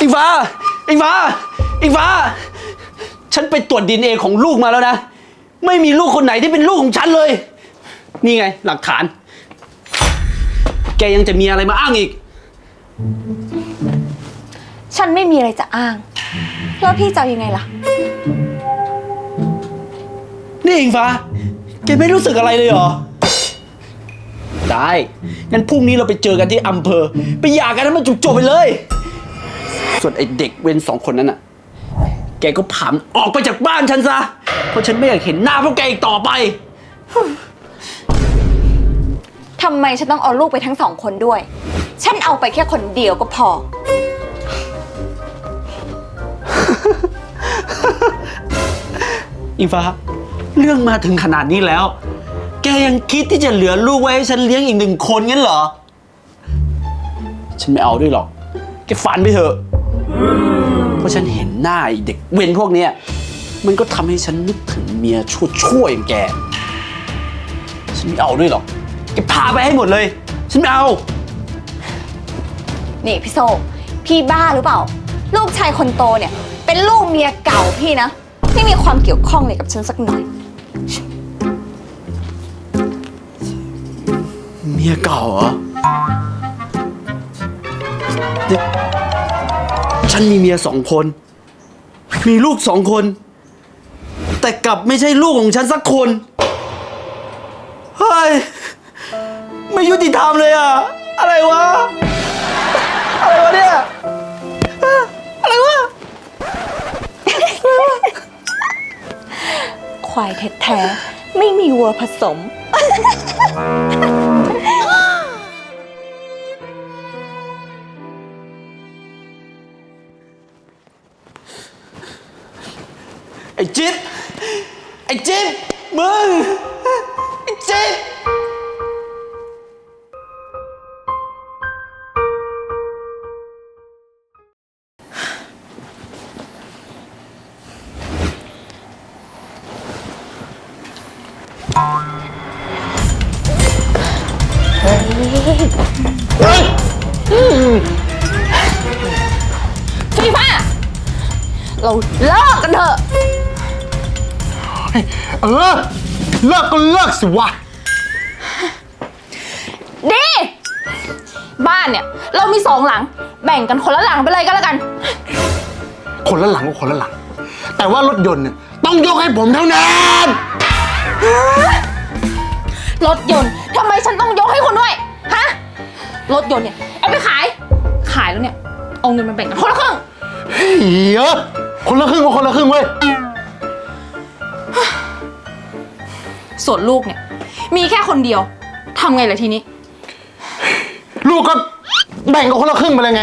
อิงฟ้า อิงฟ้า อิงฟ้า ฉันไปตรวจดีเอของลูกมาแล้วนะ ไม่มีลูกคนไหนที่เป็นลูกของฉันเลย นี่ไง หลักฐาน แกยังจะมีอะไรมาอ้างอีก ฉันไม่มีอะไรจะอ้าง แล้วพี่จะเอายังไงล่ะ นี่อิงฟ้า แกไม่รู้สึกอะไรเลยเหรอ ได้ งั้นพรุ่งนี้เราไปเจอกันที่อำเภอ ไปหย่ากันให้มันจบๆไปเลย ส่วนไอเด็กเว้นสองคนนั้นน่ะ แกก็ผ่านออกไปจากบ้านฉันซะ เพราะฉันไม่อยากเห็นหน้าพวกแกอีกต่อไป ทำไมฉันต้องเอาลูกไปทั้งสองคนด้วย ฉันเอาไปแค่คนเดียวก็พอ อิงฟ้า เรื่องมาถึงขนาดนี้แล้ว แกยังคิดที่จะเหลือลูกไว้ให้ฉันเลี้ยงอีกหนึ่งคนงั้นเหรอ ฉันไม่เอาด้วยหรอก แกฝันไปเถอะ เพราะฉันเห็นหน้าไอ้เด็กเวนพวกเนี้ยมันก็ทำให้ฉันนึกถึงเมียชั่วๆอย่างแก ฉันไม่เอาด้วยหรอกแกพาไปให้หมดเลย ฉันไม่เอา นี่พี่โซ พี่บ้าหรือเปล่า ลูกชายคนโตเนี่ย เป็นลูกเมียเก่าพี่นะ ไม่มีความเกี่ยวข้องเลยกับฉันสักหน่อย เมียเก่าเหรอเดี๋ยว ฉันมีเมียสองคน มีลูกสองคน แต่กลับไม่ใช่ลูกของฉันสักคน เฮ้ย ไม่ยุติธรรมเลยอะอะไรวะ อะไรวะเนี่ย อะไรวะ ควายแท้ๆไม่มีวัวผสม ไอ้จิ๊บไอ้จิ๊บมึง ไอ้จิ๊บพี่ เราเลิกกันเถอะ เออ เลิกก็เลิกสิวะ ดี บ้านเนี่ย เรามีสองหลัง แบ่งกันคนละหลังไปเลยก็แล้วกัน คนละหลังก็คนละหลัง แต่ว่ารถยนต์เนี่ยต้องยกให้ผมเท่านั้น รถยนต์ทำไมฉันต้องยกให้คุณด้วย ฮะ รถยนต์เนี่ย เอาไปขาย ขายแล้วเนี่ย เอาเงินมาแบ่งกันคนละครึ่งเหี้ย คนละครึ่งก็คนละครึ่งเว้ย ส่วนลูกเนี่ย มีแค่คนเดียวทำไงล่ะทีนี้ ลูกก็แบ่งกันคนละครึ่งไปเลยไง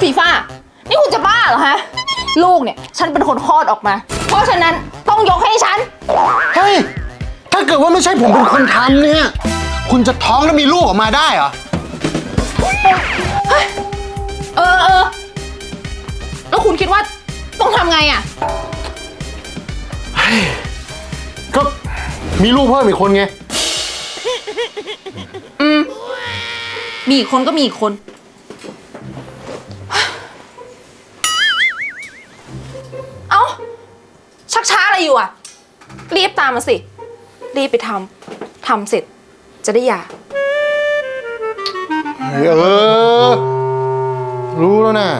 ฟีฟ่า นี่คุณจะบ้าเหรอฮะ ลูกเนี่ย ฉันเป็นคนคลอดออกมา เพราะฉะนั้นต้องยกให้ฉัน เฮ้ย ถ้าเกิดว่าไม่ใช่ผมเป็นคนทำเนี่ย คุณจะท้องแล้วมีลูกออกมาได้เหรอ เออเออแล้ว คุณคิดว่าต้องทำไงอะก็มีลูกเพิ่มอีกคนไง มีอีกคนก็มีอีกคน เอ้า ชักช้าอะไรอยู่อะ รีบตามมาสิ รีบไปทำ ทำเสร็จจะได้หย่า เออ รู้แล้วนะ